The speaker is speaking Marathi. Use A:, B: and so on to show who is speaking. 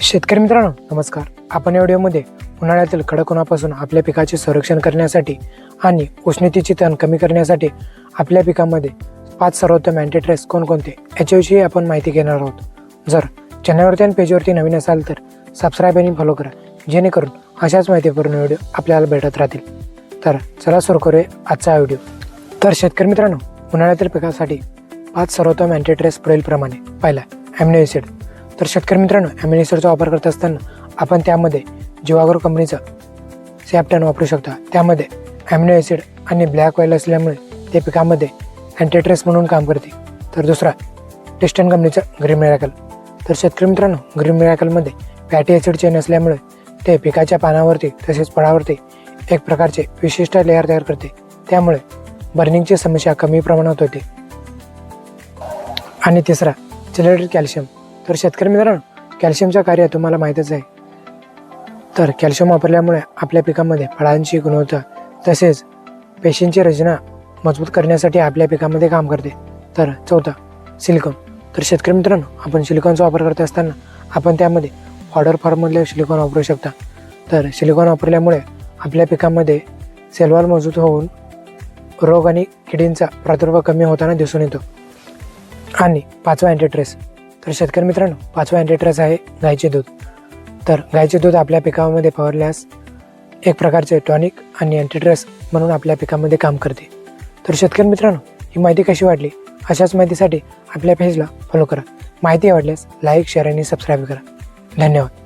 A: शेतकरी मित्रांनो नमस्कार. आपण या व्हिडिओमध्ये उन्हाळ्यातील कडक उन्हापासून आपल्या पिकाचे संरक्षण करण्यासाठी आणि उष्णतेची तण कमी करण्यासाठी आपल्या पिकामध्ये पाच सर्वोत्तम अँटीट्रेस कोणकोणते याच्याविषयी आपण माहिती घेणार आहोत. जर चॅनलवरती आणि पेजवरती नवीन असाल तर सबस्क्राईब आणि फॉलो करा. जेणेकरून अशाच माहितीपूर्ण व्हिडिओ आपल्याला भेटत राहतील. तर चला सुरू करूया आजचा हा व्हिडिओ. तर शेतकरी मित्रांनो उन्हाळ्यातील पिकासाठी पाच सर्वोत्तम अँटीट्रेस पुढीलप्रमाणे. पहिला ॲमिनो ॲसिड तर शेतकरी मित्रांनो ॲमिनो वापर करत असताना आपण त्यामध्ये जिवागोर कंपनीचं सॅप्टन वापरू शकता. त्यामध्ये ॲमिनो ॲसिड आणि ब्लॅक ऑइल असल्यामुळे ते पिकामध्ये अँटीट्रेस म्हणून काम करते. तर दुसरा टेस्टन कंपनीचं ग्रीन मिरॅकल तर शेतकरी मित्रांनो ग्रीन मिरॅकलमध्ये फॅटी ॲसिड चेन असल्यामुळे ते पिकाच्या पानावरती तसेच फळावरती एक प्रकारचे विशिष्ट लेअर तयार करते. त्यामुळे बर्निंगची समस्या कमी प्रमाणात होते. आणि तिसरा चिलेटेड कॅल्शियम तर शेतकरी मित्रांनो कॅल्शियमचं कार्य तुम्हाला माहीतच आहे. तर कॅल्शियम वापरल्यामुळे आपल्या पिकामध्ये फळांची गुणवत्ता तसेच पेशींची रचना मजबूत करण्यासाठी आपल्या पिकामध्ये काम करते. तर चौथा सिलिकॉन. तर शेतकरी मित्रांनो आपण सिलिकॉनचा वापर करत असताना आपण त्यामध्ये ऑर्डर फॉर्ममधले सिलिकॉन वापरू शकता. तर सिलिकॉन वापरल्यामुळे आपल्या पिकामध्ये सेलवाल मजबूत होऊन रोग आणि किडींचा प्रादुर्भाव कमी होताना दिसून येतो. आणि पाचवा अँटीट्रेस तर शेतकरी मित्रांनो पाचवा अँटीट्रेस आहे गायचे दूध. तर गायचे दूध आपल्या पिकामध्ये फवारल्यास एक प्रकारचे टॉनिक आणि अँटीट्रेस म्हणून आपल्या पिकामध्ये काम करते. तर शेतकरी मित्रांनो ही माहिती कशी वाटली? अशाच माहितीसाठी आपल्या पेजला फॉलो करा. माहिती आवडल्यास लाईक शेअर आणि सबस्क्राईब करा. धन्यवाद.